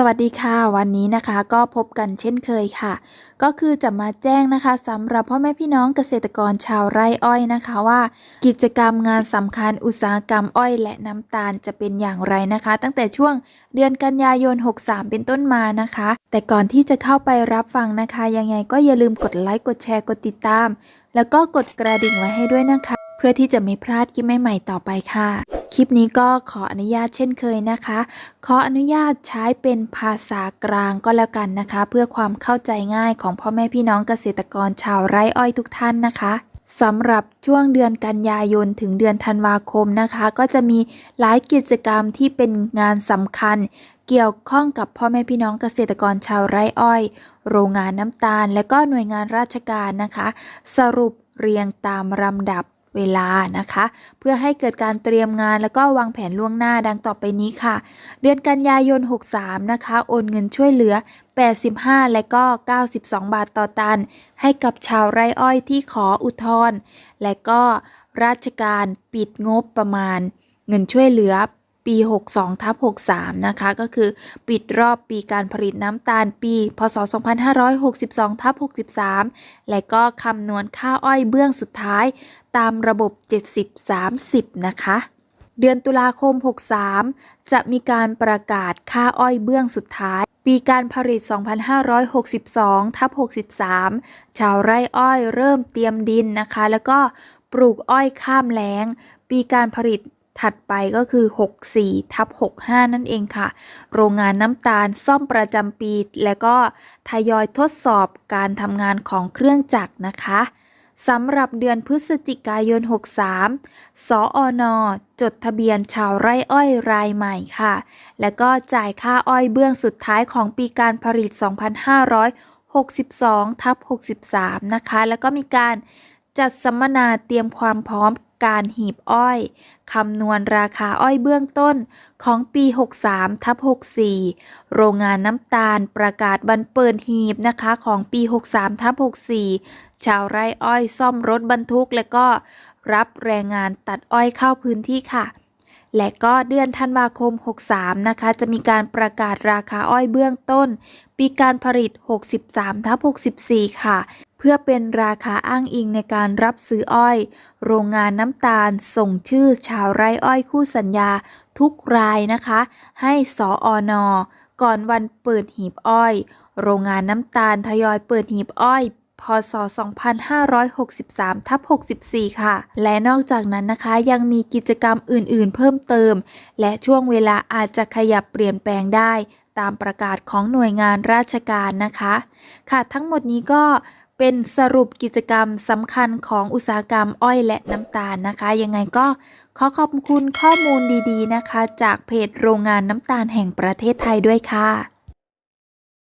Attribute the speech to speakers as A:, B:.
A: สวัสดีค่ะ วันนี้นะคะก็พบกันเช่นเคยค่ะ ก็คือจะมาแจ้งนะคะสำหรับพ่อแม่พี่น้องเกษตรกรชาวไร่อ้อยนะคะว่า กิจกรรมงานสำคัญอุตสาหกรรมอ้อยและน้ำตาลจะเป็นอย่างไรนะคะ ตั้งแต่ช่วงเดือนกันยายน 63 เป็นต้นมานะคะ แต่ก่อนที่จะเข้าไปรับฟังนะคะ ยังไงก็อย่าลืมกดไลค์กดแชร์กดติดตาม แล้วก็กดกระดิ่งไว้ให้ด้วยนะคะ เพื่อที่จะไม่พลาดคลิปใหม่ๆต่อไปค่ะ คลิปนี้ก็ขออนุญาตเช่นเคยนะคะ ขออนุญาตใช้เป็นภาษากลางก็แล้วกันนะคะ เพื่อความเข้าใจง่ายของพ่อแม่พี่น้องเกษตรกรชาวไร่อ้อยทุกท่านนะคะสำหรับช่วงเดือนกันยายนถึงเดือนธันวาคมนะคะ ก็จะมีหลายกิจกรรมที่เป็นงานสำคัญ เกี่ยวข้องกับพ่อแม่พี่น้องเกษตรกรชาวไร่อ้อย โรงงานน้ำตาล และก็หน่วยงานราชการนะคะ สรุปเรียงตามลำดับ เวลานะคะ เพื่อให้เกิดการเตรียมงานแล้วก็วางแผนล่วงหน้าดังต่อไปนี้ค่ะ เดือนกันยายน 63 นะคะ โอนเงินช่วยเหลือ 85 และก็ 92 บาทต่อตัน ให้กับชาวไร่อ้อยที่ขออุทธรณ์และก็ราชการปิดงบประมาณ เงินช่วยเหลือ ปี 62ทับ63 นะคะ ก็คือปิดรอบปีการผลิตน้ำตาลปี พศ 2562ทับ63 และก็คำนวณค่าอ้อยเบื้องสุดท้ายตามระบบ 70-30 นะคะ เดือนตุลาคม 63 จะมีการประกาศค่าอ้อยเบื้องสุดท้ายปีการผลิต 2562ทับ63 ชาวไร่อ้อยเริ่มเตรียมดินนะคะ แล้วก็ปลูกอ้อยข้ามแล้ง ปีการผลิต ถัดไปก็คือ 64ทับ65 นั่นเองค่ะ โรงงานน้ำตาลซ่อมประจำปี และก็ทยอยทดสอบการทำงานของเครื่องจักรนะคะสำหรับเดือนพฤศจิกายน 63 สออนจดทะเบียนชาวไร่อ้อยรายใหม่ค่ะ และก็จ่ายค่าอ้อยเบื้องสุดท้ายของปีการผลิต 2562ทับ63 นะคะ แล้วก็มีการจัดสัมมนาเตรียมความพร้อม การหีบอ้อยคำนวณราคาอ้อยเบื้องต้นของปี 63ทับ64 โรงงานน้ำตาลประกาศบันเปิดหีบนะคะของปี 63ทับ64 ชาวไร่อ้อยซ่อมรถบรรทุก และก็รับแรงงานตัดอ้อยเข้าพื้นที่ค่ะ และก็เดือนธันวาคม 63 นะคะ จะมีการประกาศราคาอ้อยเบื้องต้น ปีการผลิต 63ทับ64 ค่ะ เพื่อเป็นราคาอ้างอิงในการรับซื้ออ้อย โรงงานน้ำตาลส่งชื่อชาวไร่อ้อยคู่สัญญาทุกรายนะคะ ให้สออนก่อนวันเปิดหีบอ้อย โรงงานน้ำตาลทยอยเปิดหีบอ้อยพศ 2563ทับ64 ค่ะ และนอกจากนั้นนะคะยังมีกิจกรรมอื่นๆ เพิ่มเติม และช่วงเวลาอาจจะขยับเปลี่ยนแปลงได้ ตามประกาศของหน่วยงานราชการนะคะ ค่ะทั้งหมดนี้ก็ เป็นสรุปกิจกรรมสำคัญของอุตสาหกรรมอ้อยและน้ำตาลนะคะ ยังไงก็ขอขอบคุณข้อมูลดีๆนะคะ จากเพจโรงงานน้ำตาลแห่งประเทศไทยด้วยค่ะ